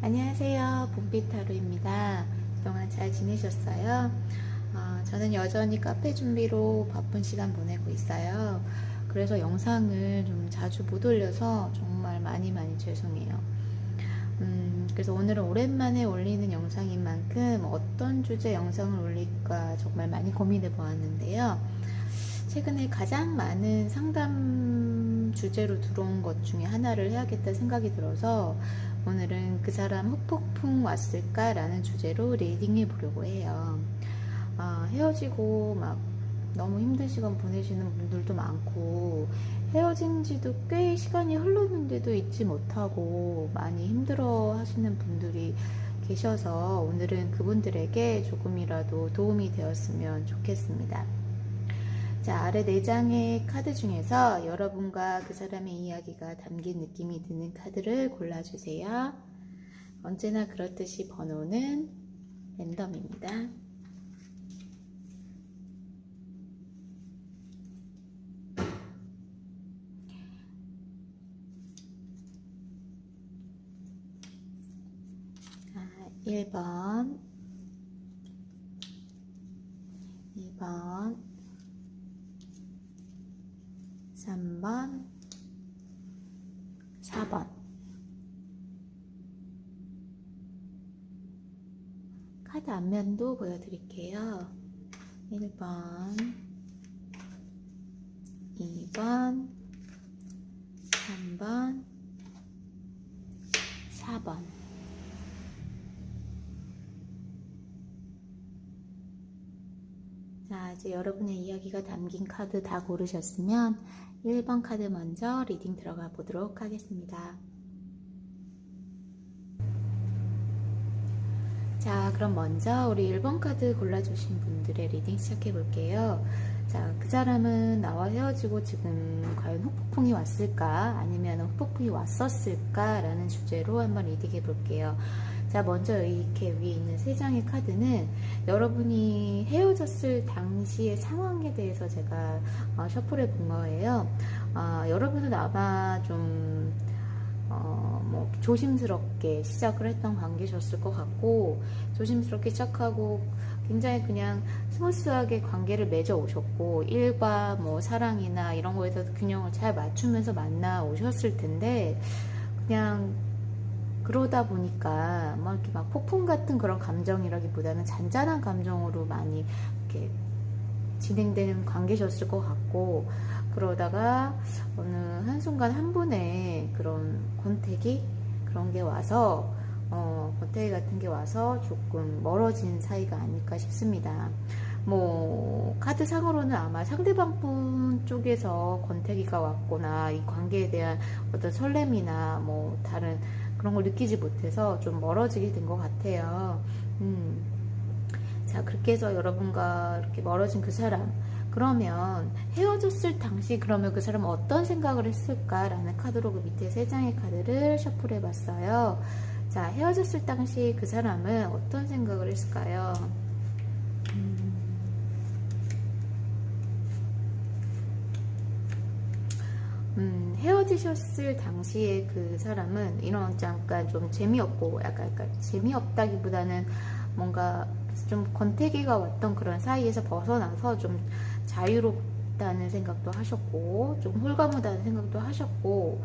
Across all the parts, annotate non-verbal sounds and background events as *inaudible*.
안녕하세요. 봄비타루입니다. 그동안 잘 지내셨어요? 어, 저는 여전히 카페 준비로 바쁜 시간 보내고 있어요. 그래서 영상을 좀 자주 못 올려서 정말 많이 많이 죄송해요. 음, 그래서 오늘은 오랜만에 올리는 영상인 만큼 어떤 주제 영상을 올릴까 정말 많이 고민해 보았는데요. 최근에 가장 많은 상담 주제로 들어온 것 중에 하나를 해야겠다 생각이 들어서 오늘은 그 사람 흑폭풍 왔을까 라는 주제로 리딩해 보려고 해요. 아, 헤어지고 막 너무 힘든 시간 보내시는 분들도 많고 헤어진 지도 꽤 시간이 흘렀는데도 잊지 못하고 많이 힘들어 하시는 분들이 계셔서 오늘은 그분들에게 조금이라도 도움이 되었으면 좋겠습니다. 자, 아래 4장의 카드 중에서 여러분과 그 사람의 이야기가 담긴 느낌이 드는 카드를 골라주세요. 언제나 그렇듯이 번호는 랜덤입니다. 자, 1번, 2번, 3번, 4번. 카드 앞면도 보여드릴게요. 1번, 2번, 3번, 4번. 자, 이제 여러분의 이야기가 담긴 카드 다 고르셨으면 1번 카드 먼저 리딩 들어가 보도록 하겠습니다. 자, 그럼 먼저 우리 1번 카드 골라주신 분들의 리딩 시작해 볼게요. 자, 그 사람은 나와 헤어지고 지금 과연 후폭풍이 왔을까? 아니면 후폭풍이 왔었을까? 라는 주제로 한번 리딩해 볼게요. 자, 먼저 이렇게 위에 있는 세 장의 카드는 여러분이 헤어졌을 당시의 상황에 대해서 제가 어, 셔플해 본 거예요. 어, 여러분은 아마 좀 어, 뭐 조심스럽게 시작을 했던 관계셨을 것 같고 조심스럽게 시작하고 굉장히 그냥 스무스하게 관계를 맺어 오셨고 일과 뭐 사랑이나 이런 거에서 균형을 잘 맞추면서 만나 오셨을 텐데 그냥 그러다 보니까 막 이렇게 막 폭풍 같은 그런 감정이라기보다는 잔잔한 감정으로 많이 이렇게 진행되는 관계셨을 것 같고 그러다가 어느 한순간 한 분의 그런 권태기 그런 게 와서 어, 권태기 같은 게 와서 조금 멀어진 사이가 아닐까 싶습니다. 뭐 카드 상으로는 아마 상대방 분 쪽에서 권태기가 왔거나 이 관계에 대한 어떤 설렘이나 뭐 다른 그런 걸 느끼지 못해서 좀 멀어지게 된 것 같아요. 음. 자, 그렇게 해서 여러분과 이렇게 멀어진 그 사람. 그러면 헤어졌을 당시 그러면 그 사람은 어떤 생각을 했을까라는 카드로 그 밑에 세 장의 카드를 셔플해 봤어요. 자, 헤어졌을 당시 그 사람은 어떤 생각을 했을까요? 헤어지셨을 당시에 그 사람은 이런 잠깐 좀 재미없고 약간, 약간 재미없다기보다는 뭔가 좀 권태기가 왔던 그런 사이에서 벗어나서 좀 자유롭다는 생각도 하셨고 좀 홀가무다는 생각도 하셨고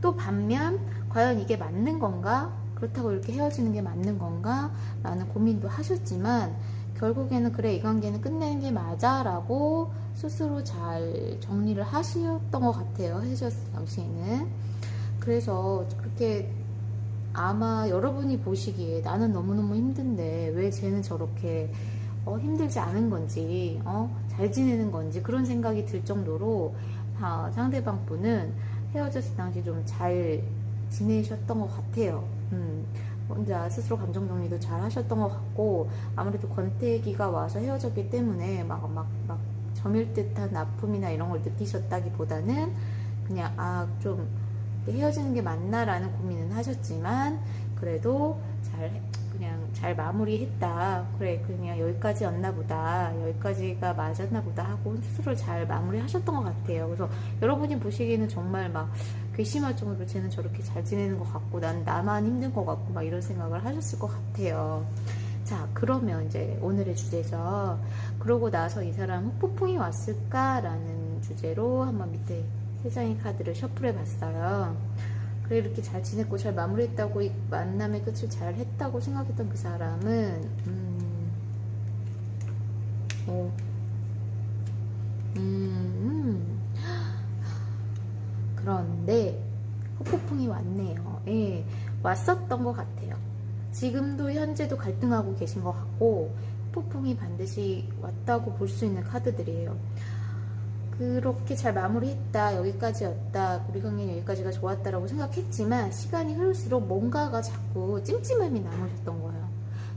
또 반면 과연 이게 맞는 건가? 그렇다고 이렇게 헤어지는 게 맞는 건가? 라는 고민도 하셨지만 결국에는 그래 이 관계는 끝내는 게 맞아라고 스스로 잘 정리를 하셨던 것 같아요 헤어졌을 당시에는 그래서 그렇게 아마 여러분이 보시기에 나는 너무너무 힘든데 왜 쟤는 저렇게 어, 힘들지 않은 건지 어, 잘 지내는 건지 그런 생각이 들 정도로 아, 상대방 분은 헤어졌을 당시 좀 잘 지내셨던 것 같아요. 음, 혼자 스스로 감정 정리도 잘 하셨던 것 같고 아무래도 권태기가 와서 헤어졌기 때문에 막 막 막 점일 듯한 아픔이나 이런 걸 느끼셨다기보다는 그냥 아 좀 헤어지는 게 맞나라는 고민은 하셨지만 그래도 잘 그냥 잘 마무리했다. 그래, 그냥 여기까지였나 보다. 여기까지가 맞았나 보다 하고 스스로 잘 마무리하셨던 것 같아요. 그래서 여러분이 보시기에는 정말 막 괘씸할 정도로 쟤는 저렇게 잘 지내는 것 같고 난 나만 힘든 것 같고 막 이런 생각을 하셨을 것 같아요. 자, 그러면 이제 오늘의 주제죠. 그러고 나서 이 사람 후폭풍이 왔을까라는 주제로 한번 밑에 세 장의 카드를 셔플해 봤어요. 그래 이렇게 잘 지냈고 잘 마무리했다고 이 만남의 끝을 잘 했다고 생각했던 그 사람은 음, 오, 음, *gasps* 그런데 후폭풍이 왔네요. 예, 왔었던 것 같아요. 지금도 현재도 갈등하고 계신 것 같고 후폭풍이 반드시 왔다고 볼 수 있는 카드들이에요. 그렇게 잘 마무리했다 여기까지였다 우리 관계는 여기까지가 좋았다라고 생각했지만 시간이 흐를수록 뭔가가 자꾸 찜찜함이 남으셨던 거예요.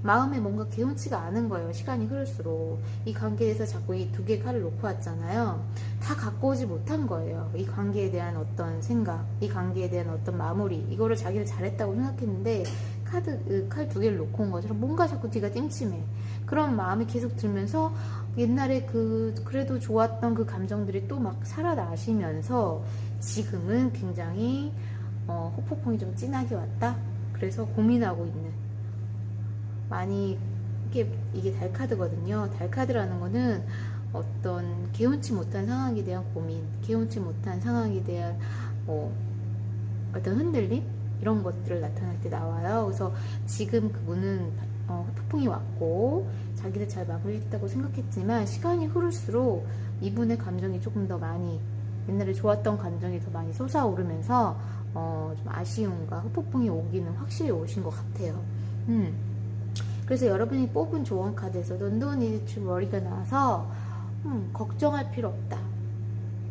마음에 뭔가 개운치가 않은 거예요 시간이 흐를수록. 이 관계에서 자꾸 이 두 개의 칼을 놓고 왔잖아요. 다 갖고 오지 못한 거예요. 이 관계에 대한 어떤 생각 이 관계에 대한 어떤 마무리 이거를 자기는 잘했다고 생각했는데 카드 칼 두 개를 놓고 온 것처럼 뭔가 자꾸 뒤가 찜찜해. 그런 마음이 계속 들면서 옛날에 그 그래도 좋았던 그 감정들이 또 막 살아나시면서 지금은 굉장히 어, 호폭풍이 좀 진하게 왔다. 그래서 고민하고 있는 많이 이게 이게 달카드거든요. 달카드라는 거는 어떤 개운치 못한 상황에 대한 고민, 개운치 못한 상황에 대한 뭐 어떤 흔들림 이런 것들을 나타낼 때 나와요. 그래서 지금 그분은 어, 폭풍이 왔고 자기를 잘 마무리했다고 생각했지만 시간이 흐를수록 이분의 감정이 조금 더 많이 옛날에 좋았던 감정이 더 많이 솟아오르면서 어, 좀 아쉬움과 후폭풍이 오기는 확실히 오신 것 같아요. 음. 그래서 여러분이 뽑은 조언 No need to worry가 나와서 음, 걱정할 필요 없다.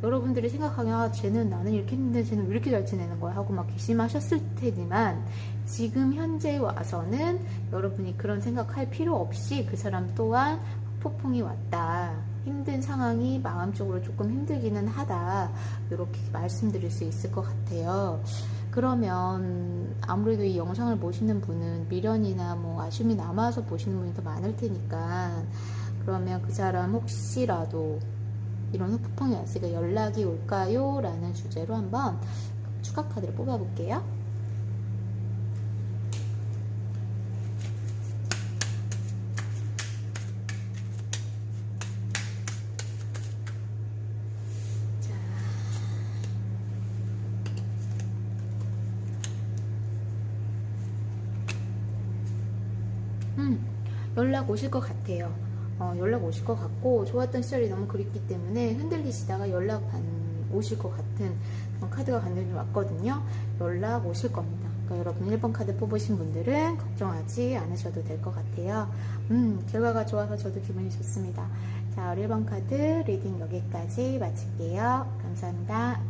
여러분들이 생각하면 아, 쟤는 나는 이렇게 했는데 쟤는 왜 이렇게 잘 지내는 거야? 하고 막 괘씸하셨을 테지만 지금 현재 와서는 여러분이 그런 생각할 필요 없이 그 사람 또한 폭풍이 왔다. 힘든 상황이 마음적으로 조금 힘들기는 하다. 이렇게 말씀드릴 수 있을 것 같아요. 그러면 아무래도 이 영상을 보시는 분은 미련이나 뭐 아쉬움이 남아서 보시는 분이 더 많을 테니까 그러면 그 사람 혹시라도 이런 후폭풍이 왔으니까 연락이 올까요? 라는 주제로 한번 추가 카드를 뽑아볼게요. 자. 음, 연락 오실 것 같아요. 어, 연락 오실 것 같고 좋았던 시절이 너무 그립기 때문에 흔들리시다가 연락 반, 오실 것 같은 카드가 간절히 왔거든요. 연락 오실 겁니다. 그러니까 여러분 1번 카드 뽑으신 분들은 걱정하지 않으셔도 될 것 같아요. 음, 결과가 좋아서 저도 기분이 좋습니다. 자, 1번 카드 리딩 여기까지 마칠게요. 감사합니다.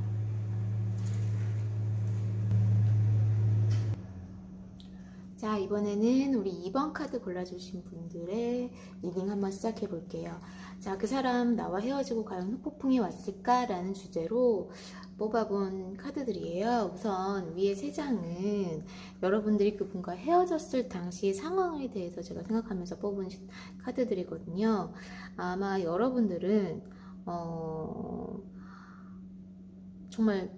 자, 이번에는 우리 2번 카드 골라주신 분들의 리딩 한번 시작해 볼게요. 자, 그 사람 나와 헤어지고 과연 후폭풍이 왔을까라는 주제로 뽑아본 카드들이에요. 우선 위에 세 장은 여러분들이 그분과 헤어졌을 당시의 상황에 대해서 제가 생각하면서 뽑은 카드들이거든요. 아마 여러분들은, 어, 정말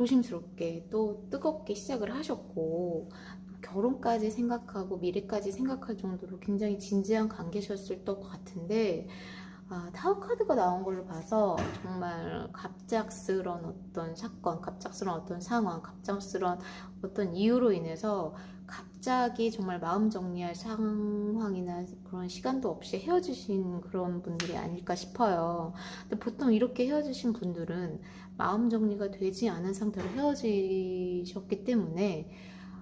조심스럽게 또 뜨겁게 시작을 하셨고 결혼까지 생각하고 미래까지 생각할 정도로 굉장히 진지한 관계셨을 것 같은데 아, 타워 카드가 나온 걸로 봐서 정말 갑작스런 어떤 사건, 갑작스런 어떤 상황, 갑작스런 어떤 이유로 인해서 갑자기 정말 마음 정리할 상황이나 그런 시간도 없이 헤어지신 그런 분들이 아닐까 싶어요. 근데 보통 이렇게 헤어지신 분들은 마음 정리가 되지 않은 상태로 헤어지셨기 때문에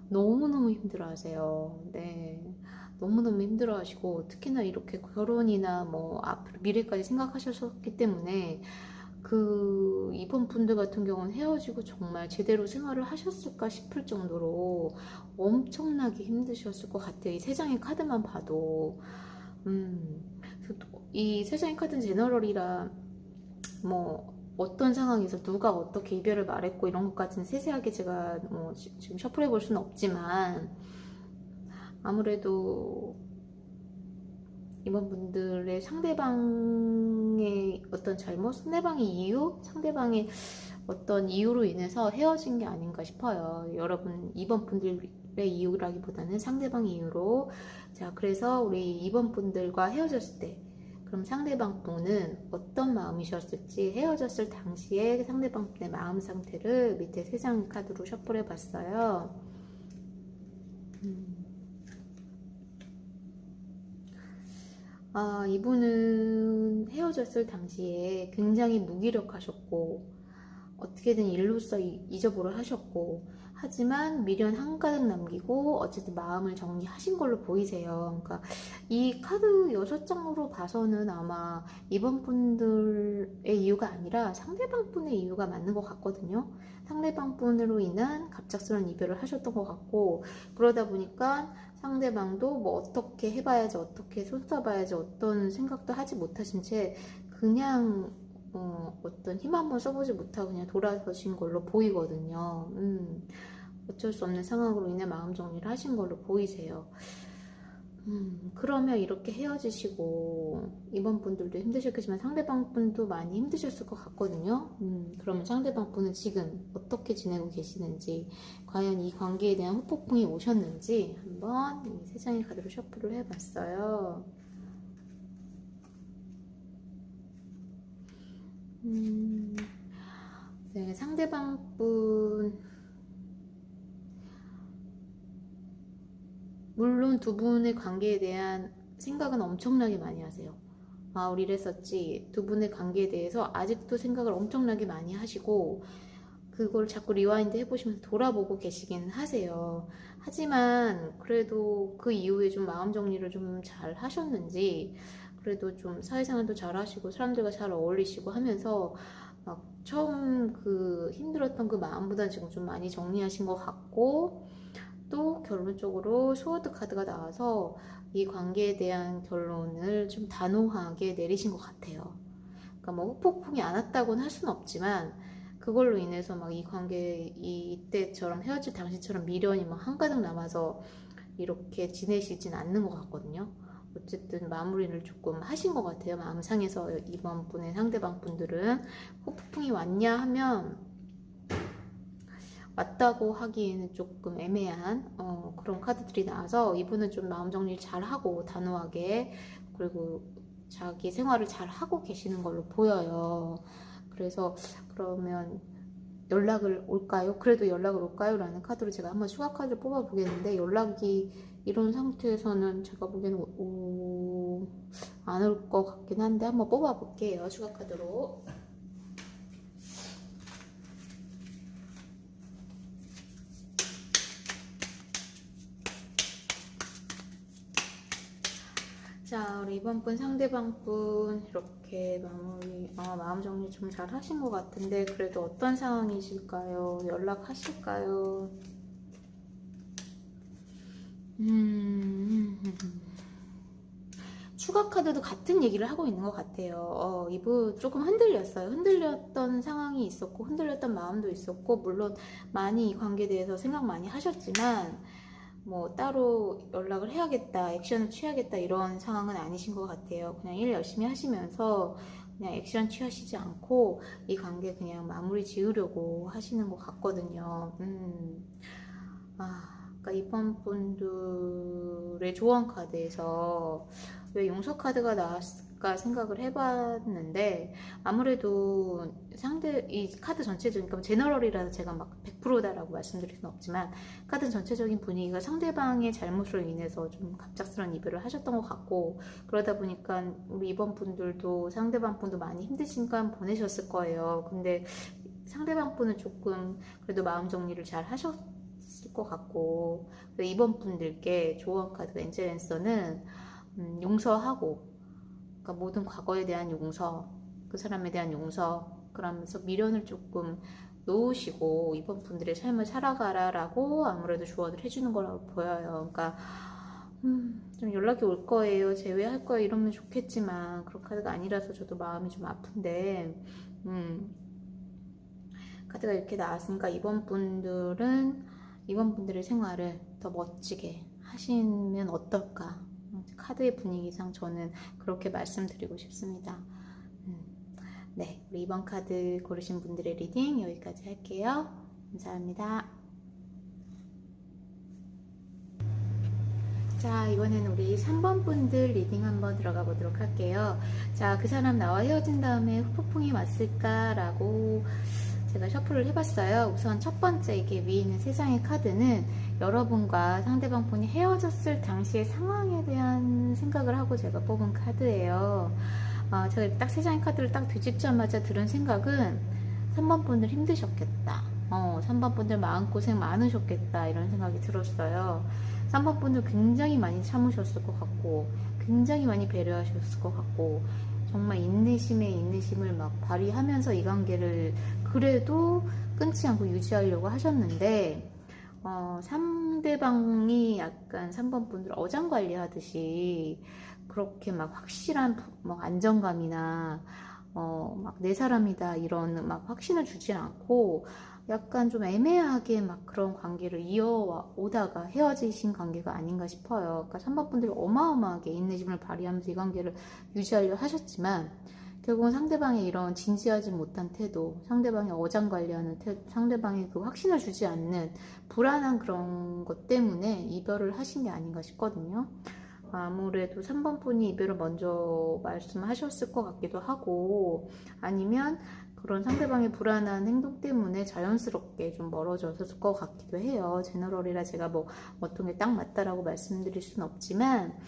너무너무 힘들어 하세요. 네. 너무너무 힘들어 하시고, 특히나 이렇게 결혼이나 뭐 앞으로 미래까지 생각하셨기 때문에 그 이번 분들 같은 경우는 헤어지고 정말 제대로 생활을 하셨을까 싶을 정도로 엄청나게 힘드셨을 것 같아요. 이 세 장의 카드만 봐도. 음, 이 세 장의 카드는 제너럴이라 뭐 어떤 상황에서 누가 어떻게 이별을 말했고 이런 것까지는 세세하게 제가 뭐 지- 지금 셔플해 볼 수는 없지만 아무래도 이번 분들의 상대방의 어떤 잘못, 상대방의 이유, 상대방의 어떤 이유로 인해서 헤어진 게 아닌가 싶어요. 여러분, 이번 분들의 이유라기보다는 상대방의 이유로. 자, 그래서 우리 이번 분들과 헤어졌을 때, 그럼 상대방 분은 어떤 마음이셨을지 헤어졌을 당시에 상대방 분의 마음 상태를 밑에 세 장 카드로 셔플해 봤어요. 음. 아, 이분은 헤어졌을 당시에 굉장히 무기력하셨고, 어떻게든 일로써 이- 잊어보려 하셨고, 하지만 미련 한가득 남기고, 어쨌든 마음을 정리하신 걸로 보이세요. 그러니까 이 카드 여섯 장으로 봐서는 아마 이번 분들의 이유가 아니라 상대방 분의 이유가 맞는 것 같거든요. 상대방 분으로 인한 갑작스러운 이별을 하셨던 것 같고, 그러다 보니까 상대방도 뭐 어떻게 해봐야지, 어떻게 손써봐야지, 어떤 생각도 하지 못하신 채 그냥 어, 어떤 힘 한번 써보지 못하고 그냥 돌아서신 걸로 보이거든요. 음, 어쩔 수 없는 상황으로 인해 마음 정리를 하신 걸로 보이세요. 음, 그러면 이렇게 헤어지시고 이번 분들도 힘드셨겠지만 상대방 분도 많이 힘드셨을 것 같거든요. 음, 그러면 상대방 분은 지금 어떻게 지내고 계시는지 과연 이 관계에 대한 후폭풍이 오셨는지 한번 이세 장의 카드로 셔플을 해봤어요. 음, 네, 상대방 분 물론 두 분의 관계에 대한 생각은 엄청나게 많이 하세요. 아, 우리 이랬었지. 두 분의 관계에 대해서 아직도 생각을 엄청나게 많이 하시고, 그걸 자꾸 리와인드 해보시면서 돌아보고 계시긴 하세요. 하지만, 그래도 그 이후에 좀 마음 정리를 좀 잘 하셨는지, 그래도 좀 사회생활도 잘 하시고, 사람들과 잘 어울리시고 하면서, 막 처음 그 힘들었던 그 마음보다 지금 좀 많이 정리하신 것 같고, 또 결론적으로 스워드 카드가 나와서 이 관계에 대한 결론을 좀 단호하게 내리신 것 같아요. 그러니까 뭐 후폭풍이 안 왔다고는 할 수는 없지만 그걸로 인해서 막 이 관계 이때처럼 헤어질 당시처럼 미련이 막 한가득 남아서 이렇게 지내시진 않는 것 같거든요. 어쨌든 마무리를 조금 하신 것 같아요. 마음 상해서 이번 분의 상대방 분들은 후폭풍이 왔냐 하면 맞다고 하기에는 조금 애매한 어, 그런 카드들이 나와서 이분은 좀 마음 정리 잘 하고 단호하게 그리고 자기 생활을 잘 하고 계시는 걸로 보여요. 그래서 그러면 연락을 올까요? 그래도 연락을 올까요? 라는 카드로 제가 한번 추가 카드를 뽑아 보겠는데 연락이 이런 상태에서는 제가 보기에는 안올 것 같긴 한데 한번 뽑아 볼게요. 추가 카드로. 자, 우리 이번 분 상대방 분 이렇게 마무리, 어, 마음 정리 좀 잘 하신 것 같은데 그래도 어떤 상황이실까요? 연락하실까요? 음, *laughs* 추가 카드도 같은 얘기를 하고 있는 것 같아요. 어, 이분 조금 흔들렸어요. 흔들렸던 상황이 있었고, 흔들렸던 마음도 있었고, 물론 많이 이 관계에 대해서 생각 많이 하셨지만, 뭐 따로 연락을 해야겠다, 액션을 취하겠다 이런 상황은 아니신 것 같아요. 그냥 일 열심히 하시면서 그냥 액션 취하시지 않고 이 관계 그냥 마무리 지으려고 하시는 것 같거든요. 음, 아, 그러니까 이번 분들의 조언 카드에서 왜 용서 카드가 나왔을까 생각을 해봤는데 아무래도 상대 이 카드 전체적인 그러니까 제너럴이라서 제가 막 100%다라고 말씀드릴 수는 없지만 카드 전체적인 분위기가 상대방의 잘못으로 인해서 좀 갑작스러운 이별을 하셨던 것 같고 그러다 보니까 우리 이번 분들도 상대방 분도 많이 힘드신 시간 보내셨을 거예요. 근데 상대방 분은 조금 그래도 마음 정리를 잘 하셨을 것 같고 이번 분들께 조언 카드 엔젤 앤서는 음, 용서하고 그러니까 모든 과거에 대한 용서 그 사람에 대한 용서 그러면서 미련을 조금 놓으시고 이번 분들의 삶을 살아가라라고 아무래도 조언을 해주는 거라고 보여요. 그러니까 음, 좀 연락이 올 거예요. 제외할 거예요. 이러면 좋겠지만 그런 카드가 아니라서 저도 마음이 좀 아픈데 음, 카드가 이렇게 나왔으니까 이번 분들은 이번 분들의 생활을 더 멋지게 하시면 어떨까? 카드의 분위기상 저는 그렇게 말씀드리고 싶습니다. 음, 네, 우리 이번 카드 고르신 분들의 리딩 여기까지 할게요. 감사합니다. 자, 이번에는 우리 3번 분들 리딩 한번 들어가 보도록 할게요. 자, 그 사람 나와 헤어진 다음에 후폭풍이 왔을까라고 제가 셔플을 해봤어요. 우선 첫 번째 이게 위에 있는 세상의 카드는 여러분과 상대방 분이 헤어졌을 당시의 상황에 대한 생각을 하고 제가 뽑은 카드예요. 어, 제가 딱 세상의 카드를 딱 뒤집자마자 들은 생각은 3번 분들 힘드셨겠다. 어, 3번 분들 마음고생 많으셨겠다. 이런 생각이 들었어요. 3번 분들 굉장히 많이 참으셨을 것 같고, 굉장히 많이 배려하셨을 것 같고, 정말 인내심에 인내심을 막 발휘하면서 이 관계를 그래도 끊지 않고 유지하려고 하셨는데, 어, 상대방이 약간 3번 분들 어장 관리하듯이 그렇게 막 확실한 뭐 안정감이나 어, 막 내 사람이다 이런 막 확신을 주지 않고 약간 좀 애매하게 막 그런 관계를 이어오다가 헤어지신 관계가 아닌가 싶어요. 그러니까 3번 분들이 어마어마하게 인내심을 발휘하면서 이 관계를 유지하려 하셨지만 결국은 상대방의 이런 진지하지 못한 태도, 상대방의 어장 관리하는 태도, 상대방의 그 확신을 주지 않는 불안한 그런 것 때문에 이별을 하신 게 아닌가 싶거든요. 아무래도 3번 분이 이별을 먼저 말씀하셨을 것 같기도 하고, 아니면 그런 상대방의 불안한 행동 때문에 자연스럽게 좀 멀어졌을 것 같기도 해요. 제너럴이라 제가 뭐 어떤 게 딱 맞다라고 말씀드릴 수는 없지만,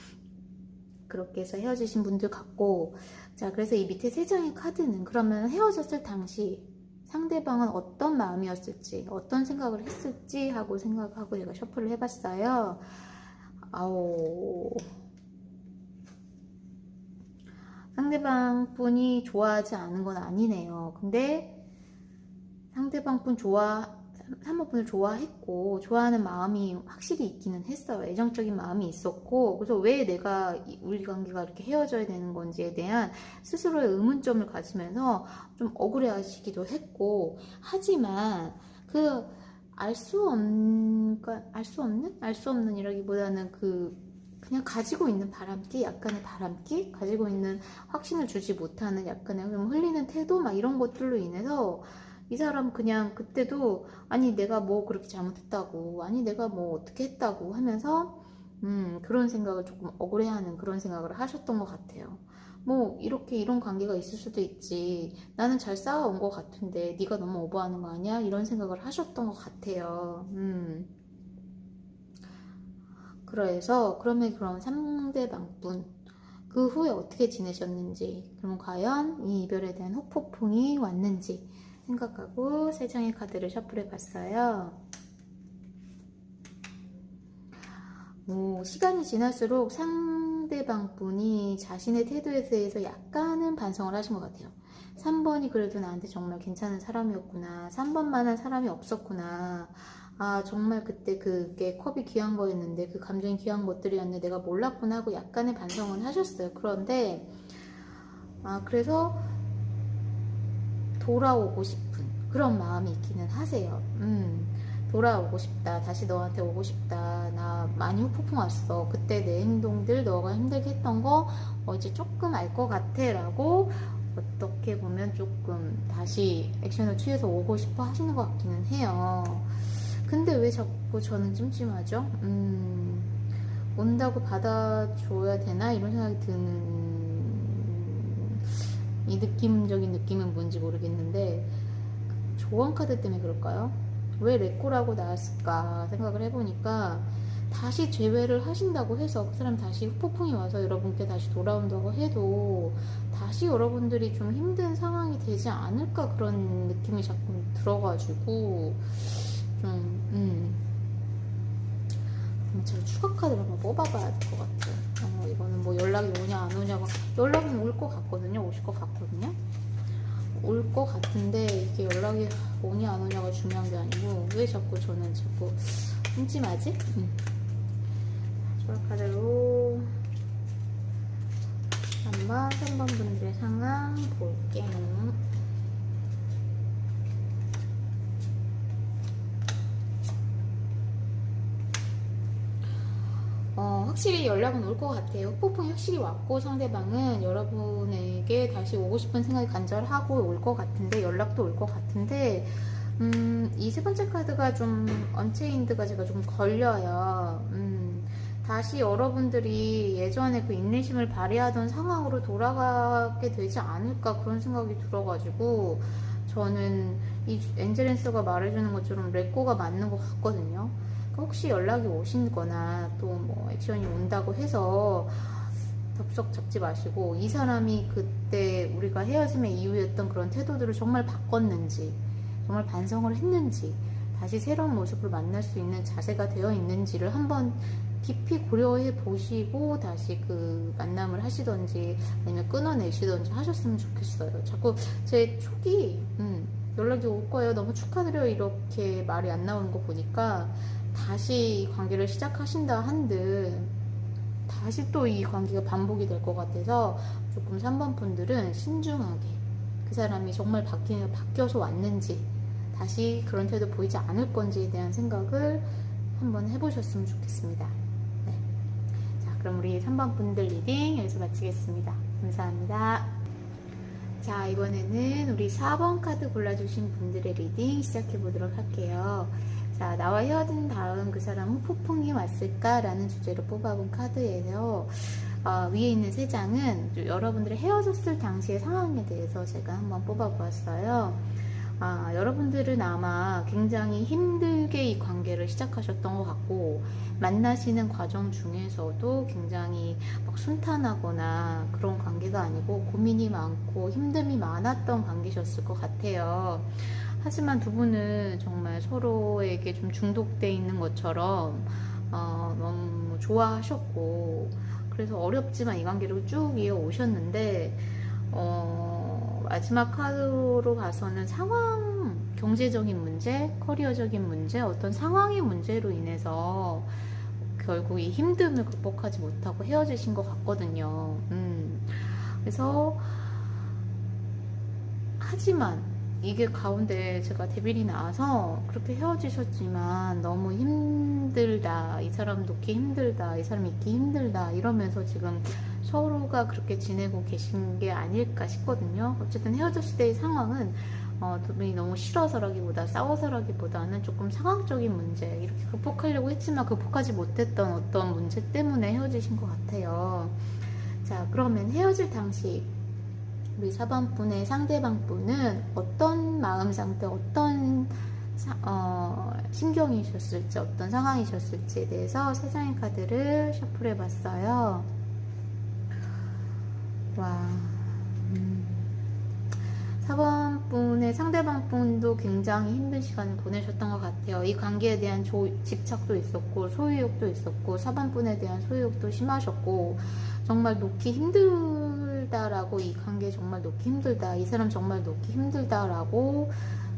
그렇게 해서 헤어지신 분들 같고, 자, 그래서 이 밑에 세 장의 카드는 그러면 헤어졌을 당시 상대방은 어떤 마음이었을지, 어떤 생각을 했을지 하고 생각하고 제가 셔플을 해봤어요. 아오. 상대방 분이 좋아하지 않은 건 아니네요. 근데 상대방 분 좋아, 3번 분을 좋아했고, 좋아하는 마음이 확실히 있기는 했어요. 애정적인 마음이 있었고, 그래서 왜 내가 우리 관계가 이렇게 헤어져야 되는 건지에 대한 스스로의 의문점을 가지면서 좀 억울해 하시기도 했고, 하지만 그 알 수 없는, 알 수 없는? 알 수 없는 이라기보다는 그 그냥 가지고 있는 바람기, 약간의 바람기, 가지고 있는 확신을 주지 못하는 약간의 좀 흘리는 태도, 막 이런 것들로 인해서 이 사람 그냥 그때도 아니 내가 뭐 그렇게 잘못했다고, 아니 내가 뭐 어떻게 했다고 하면서 음 그런 생각을 조금 억울해하는 그런 생각을 하셨던 것 같아요. 뭐 이렇게 이런 관계가 있을 수도 있지. 나는 잘 쌓아온 것 같은데 네가 너무 오버하는 거 아니야? 이런 생각을 하셨던 것 같아요. 음. 그래서 그러면 그럼 상대방 분 그 후에 어떻게 지내셨는지 그럼 과연 이 이별에 대한 혹폭풍이 왔는지 생각하고 세 장의 카드를 셔플해 봤어요. 오, 시간이 지날수록 상대방 분이 자신의 태도에 대해서 약간은 반성을 하신 것 같아요. 3번이 그래도 나한테 정말 괜찮은 사람이었구나. 3번만한 사람이 없었구나. 아, 정말 그때 그게 컵이 귀한 거였는데, 그 감정이 귀한 것들이었는데, 내가 몰랐구나 하고 약간의 반성은 하셨어요. 그런데, 아, 그래서 돌아오고 싶은 그런 마음이 있기는 하세요. 음. 돌아오고 싶다. 다시 너한테 오고 싶다. 나 많이 후폭풍 왔어. 그때 내 행동들 너가 힘들게 했던 거 어, 이제 조금 알 것 같아. 라고 어떻게 보면 조금 다시 액션을 취해서 오고 싶어 하시는 것 같기는 해요. 근데 왜 자꾸 저는 찜찜하죠? 음, 온다고 받아줘야 되나? 이런 생각이 드는 이 느낌적인 느낌은 뭔지 모르겠는데 조언 카드 때문에 그럴까요? 왜 레코라고 나왔을까 생각을 해보니까 다시 재회를 하신다고 해서 그 사람 다시 후폭풍이 와서 여러분께 다시 돌아온다고 해도 다시 여러분들이 좀 힘든 상황이 되지 않을까 그런 느낌이 자꾸 들어가지고 좀 음. 제가 추가 카드를 한번 뽑아봐야 될 것 같아요. 어, 이거는 뭐 연락이 오냐 안 오냐가 연락은 올 것 같거든요. 오실 것 같거든요. 올 것 같은데 이게 연락이 오냐 안 오냐가 중요한 게 아니고 왜 자꾸 저는 자꾸 찜찜하지? 음. 추가 카드로 한번 3번 분들의 상황 볼게요. 어, 확실히 연락은 올 것 같아요. 후폭풍이 확실히 왔고 상대방은 여러분에게 다시 오고 싶은 생각이 간절하고 올 것 같은데 연락도 올 것 같은데 음, 이 세 번째 카드가 좀 언체인드가 제가 좀 걸려요. 음, 다시 여러분들이 예전에 그 인내심을 발휘하던 상황으로 돌아가게 되지 않을까 그런 생각이 들어가지고 저는 이 엔젤랜서가 말해주는 것처럼 레꼬가 맞는 것 같거든요. 혹시 연락이 오신거나 또 뭐 액션이 온다고 해서 덥석 잡지 마시고 이 사람이 그때 우리가 헤어짐의 이유였던 그런 태도들을 정말 바꿨는지 정말 반성을 했는지 다시 새로운 모습을 만날 수 있는 자세가 되어 있는지를 한번 깊이 고려해 보시고 다시 그 만남을 하시던지 아니면 끊어내시던지 하셨으면 좋겠어요. 자꾸 제 촉이 음, 연락이 올 거예요. 너무 축하드려요. 이렇게 말이 안 나오는 거 보니까 다시 이 관계를 시작하신다 한들 다시 또 이 관계가 반복이 될 것 같아서 조금 3번 분들은 신중하게 그 사람이 정말 바뀌, 바뀌어서 왔는지 다시 그런 태도 보이지 않을 건지에 대한 생각을 한번 해보셨으면 좋겠습니다. 네. 자, 그럼 우리 3번 분들 리딩 여기서 마치겠습니다. 감사합니다. 자, 이번에는 우리 4번 카드 골라주신 분들의 리딩 시작해 보도록 할게요. 자, 나와 헤어진 다음 그 사람은 폭풍이 왔을까라는 주제로 뽑아본 카드예요. 어, 위에 있는 세 장은 여러분들이 헤어졌을 당시의 상황에 대해서 제가 한번 뽑아보았어요. 아, 여러분들은 아마 굉장히 힘들게 이 관계를 시작하셨던 것 같고, 만나시는 과정 중에서도 굉장히 막 순탄하거나 그런 관계가 아니고 고민이 많고 힘듦이 많았던 관계셨을 것 같아요. 하지만 두 분은 정말 서로에게 좀 중독돼 있는 것처럼 어, 너무 좋아하셨고 그래서 어렵지만 이 관계를 쭉 이어 오셨는데 어, 마지막 카드로 가서는 상황 경제적인 문제, 커리어적인 문제, 어떤 상황의 문제로 인해서 결국 이 힘듦을 극복하지 못하고 헤어지신 것 같거든요. 음. 그래서 하지만 이게 가운데 제가 데빌이 나와서 그렇게 헤어지셨지만 너무 힘들다. 이 사람 놓기 힘들다. 이 사람 있기 힘들다. 이러면서 지금 서로가 그렇게 지내고 계신 게 아닐까 싶거든요. 어쨌든 헤어졌을 때의 상황은 어, 두 분이 너무 싫어서라기보다 싸워서라기보다는 조금 상황적인 문제 이렇게 극복하려고 했지만 극복하지 못했던 어떤 문제 때문에 헤어지신 것 같아요. 자, 그러면 헤어질 당시 우리 4번 분의 상대방 분은 어떤 마음 상태, 어떤 사- 어, 신경이셨을지, 어떤 상황이셨을지에 대해서 세 장의 카드를 셔플해 봤어요. 와. 음. 4번 분의 상대방 분도 굉장히 힘든 시간을 보내셨던 것 같아요. 이 관계에 대한 조, 집착도 있었고, 소유욕도 있었고, 4번 분에 대한 소유욕도 심하셨고, 정말 놓기 힘들 다라고, 이 관계 정말 놓기 힘들다, 이 사람 정말 놓기 힘들다라고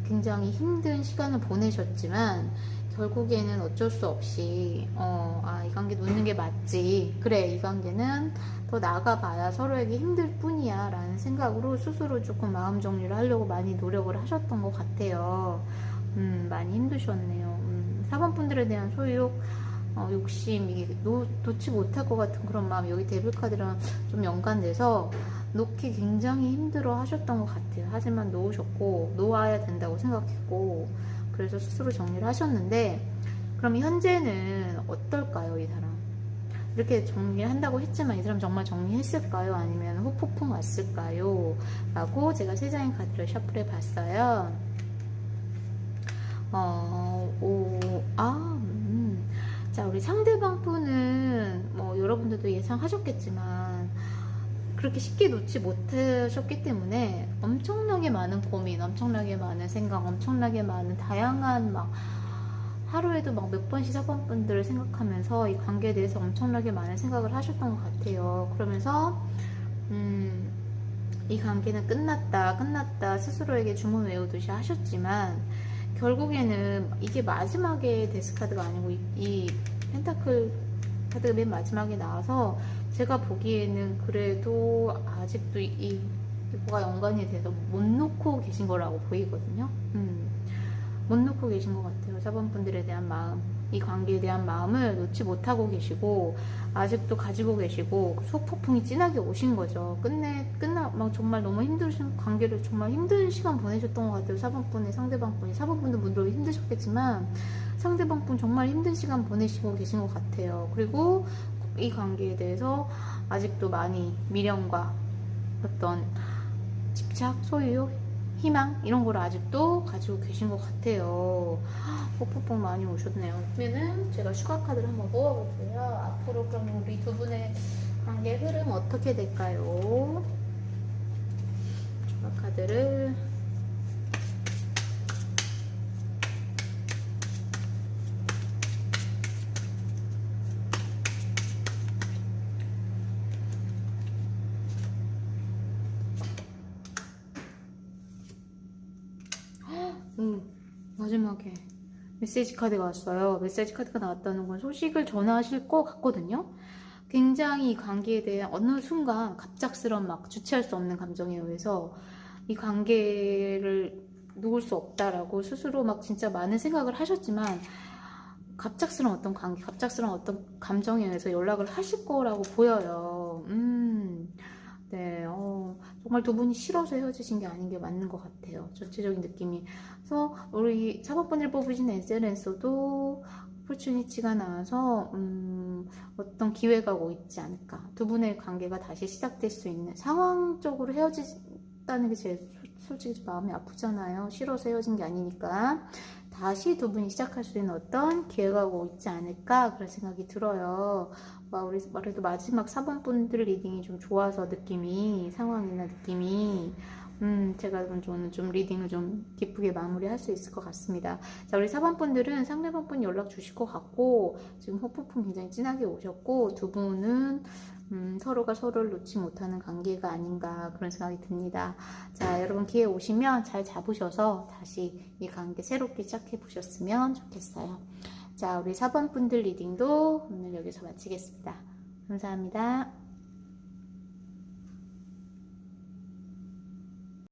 굉장히 힘든 시간을 보내셨지만, 결국에는 어쩔 수 없이, 어, 아, 이 관계 놓는 게 맞지. 그래, 이 관계는 더 나아가봐야 서로에게 힘들 뿐이야 라는 생각으로 스스로 조금 마음 정리를 하려고 많이 노력을 하셨던 것 같아요. 음, 많이 힘드셨네요. 음, 4번 분들에 대한 소유욕, 어, 욕심, 이게 놓, 놓지 못할 것 같은 그런 마음, 여기 데빌 카드랑 좀 연관돼서 놓기 굉장히 힘들어 하셨던 것 같아요. 하지만 놓으셨고, 놓아야 된다고 생각했고, 그래서 스스로 정리를 하셨는데, 그럼 현재는 어떨까요, 이 사람? 이렇게 정리한다고 했지만 이 사람 정말 정리했을까요? 아니면 후폭풍 왔을까요? 라고 제가 세 장의 카드를 셔플해 봤어요. 어, 오, 아, 음. 자, 우리 상대방 분은 뭐 여러분들도 예상하셨겠지만 그렇게 쉽게 놓지 못하셨기 때문에 엄청나게 많은 고민, 엄청나게 많은 생각, 엄청나게 많은 다양한 막 하루에도 막 몇 번씩 사번 분들을 생각하면서 이 관계에 대해서 엄청나게 많은 생각을 하셨던 것 같아요. 그러면서 음, 이 관계는 끝났다, 끝났다 스스로에게 주문 외우듯이 하셨지만 결국에는 이게 마지막에 데스 카드가 아니고 이, 이 펜타클 카드가 맨 마지막에 나와서 제가 보기에는 그래도 아직도 이, 이 이거가 연관이 돼서 못 놓고 계신 거라고 보이거든요. 음. 못 놓고 계신 것 같아요. 4번 분들에 대한 마음. 이 관계에 대한 마음을 놓지 못하고 계시고 아직도 가지고 계시고 소폭풍이 진하게 오신 거죠. 끝내 끝나 막 정말 너무 힘드신 관계를 정말 힘든 시간 보내셨던 것 같아요. 사번분의 상대방분이 사번분도 물론 힘드셨겠지만 상대방분 정말 힘든 시간 보내시고 계신 것 같아요. 그리고 이 관계에 대해서 아직도 많이 미련과 어떤 집착, 소유, 희망 이런 걸 아직도 가지고 계신 것 같아요. 뽀뽀뽀 많이 오셨네요. 그러면은 제가 슈가 카드를 한번 뽑아볼게요. 앞으로 그럼 우리 두 분의 관계 흐름 어떻게 될까요? 슈가 카드를 음, 마지막에 메시지 카드가 왔어요. 메시지 카드가 나왔다는 건 소식을 전하실 것 같거든요. 굉장히 이 관계에 대해 어느 순간 갑작스런 막 주체할 수 없는 감정에 의해서 이 관계를 놓을 수 없다라고 스스로 막 진짜 많은 생각을 하셨지만 갑작스러운 어떤 관계, 갑작스러운 어떤 감정에 의해서 연락을 하실 거라고 보여요. 정말 두 분이 싫어서 헤어지신 게 아닌 게 맞는 것 같아요. 전체적인 느낌이. 그래서 우리 사법분을 뽑으신 에셀에서도 오퍼추니티가 나와서 음, 어떤 기회가 오고 있지 않을까. 두 분의 관계가 다시 시작될 수 있는 상황적으로 헤어지다는 게 제일 솔- 솔직히 좀 마음이 아프잖아요. 싫어서 헤어진 게 아니니까. 다시 두 분이 시작할 수 있는 어떤 기회가 오고 있지 않을까 그런 생각이 들어요. 막 우리 말해도 마지막 4번 분들 리딩이 좀 좋아서 느낌이 상황이나 느낌이 음 제가 저는 좀 리딩을 좀 기쁘게 마무리할 수 있을 것 같습니다. 자 우리 4번 분들은 상대방 분 연락 주실 것 같고 지금 호프풍 굉장히 진하게 오셨고 두 분은 음, 서로가 서로를 놓지 못하는 관계가 아닌가 그런 생각이 듭니다. 자 여러분 기회 오시면 잘 잡으셔서 다시 이 관계 새롭게 시작해 보셨으면 좋겠어요. 자, 우리 4번 분들 리딩도 오늘 여기서 마치겠습니다. 감사합니다.